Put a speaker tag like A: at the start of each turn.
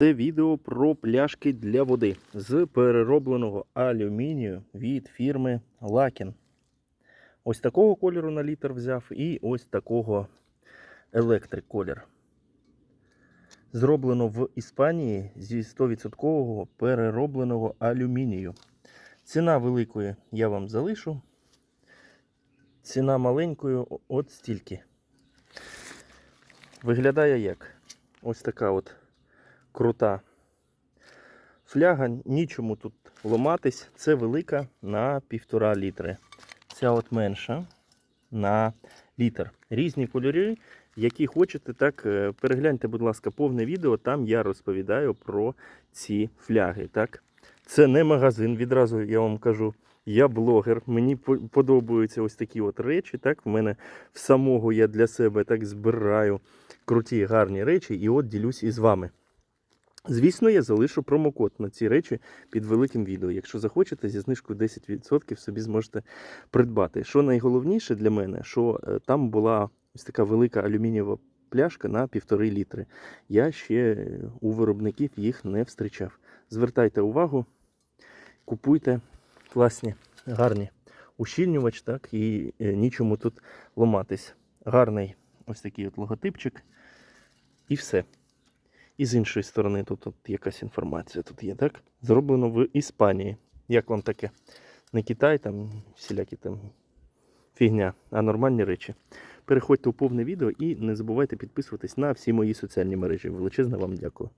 A: Це відео про пляшки для води з переробленого алюмінію від фірми Лакін. Ось такого кольору на літр взяв і ось такого електрик колір. Зроблено в Іспанії зі 100% переробленого алюмінію. Ціна великої я вам залишу. Ціна маленької от стільки. Виглядає як ось така от крута фляга. Нічому тут ломатись. Це велика на півтора літри. Ця от менша на літр. Різні кольори, які хочете, так е, перегляньте, будь ласка, повне відео. Там я розповідаю про ці фляги. Так? Це не магазин, відразу я вам кажу. Я блогер, мені подобаються ось такі от речі. Так, в мене в самого я для себе так збираю круті гарні речі, і от ділюсь із вами. Звісно, я залишу промокод на ці речі під великим відео. Якщо захочете, зі знижкою 10% собі зможете придбати. Що найголовніше для мене, що е, там була ось така велика алюмінієва пляшка на півтори літри. Я ще е, у виробників їх не встрічав. Звертайте увагу, купуйте класні, гарні ущільнювач, так, і е, нічому тут ломатись. Гарний ось такий от логотипчик. І все. І з іншої сторони, тут, тут якась інформація тут є, так? Зроблено в Іспанії. Як вам таке? Не Китай, там всілякі там фігня, а нормальні речі. Переходьте у повне відео і не забувайте підписуватись на всі мої соціальні мережі. Величезне вам дякую.